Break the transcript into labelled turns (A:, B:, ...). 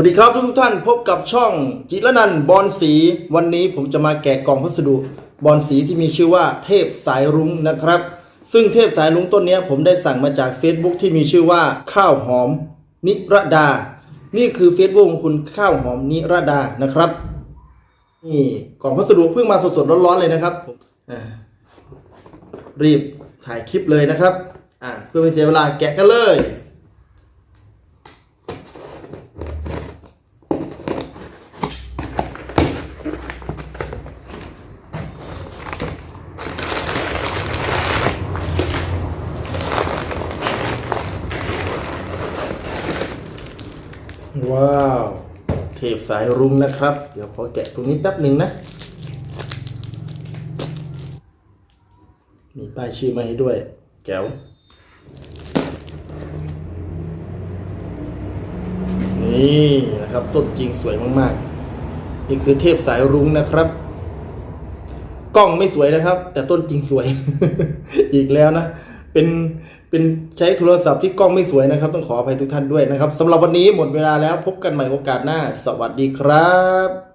A: วัสดีครับทุกทุกท่านพบกับช่องจิรนันบอลสี วันนี้ผมจะมาแกะกล่องพัสดุบอลสีที่มีชื่อว่าเทพสายรุ้งนะครับ ซึ่งเทพสายรุ้งต้นนี้ผมได้สั่งมาจาก Facebook ที่มีชื่อว่าข้าวหอม นิรดา นี่คือ Facebook ของคุณข้าวหอมนิรดานะครับนี่กล่องพัสดุเพิ่งมาสดๆร้อนๆเลยนะครับผมรีบถ่ายคลิปเลยนะครับ อ่าเพื่อไม่เสียเวลาแกะกันเลย ว้าว เทปสายรุ้งนะครับ เดี๋ยวขอแกะตรงนี้แป๊บหนึ่งนะ มีป้ายชื่อมาให้ด้วย แก้วนี่นะครับต้นจริงสวยมากๆ นี่คือเทพสายรุ้งนะครับ กล้องไม่สวยนะครับ แต่ต้นจริงสวย อีกแล้วนะ เป็นเป็นใช้โทรศัพท์ที่กล้องไม่สวยนะครับ ต้องขออภัยทุกท่านด้วยนะครับสำหรับวันนี้หมดเวลาแล้วพบกันใหม่โอกาสหน้า สวัสดีครับ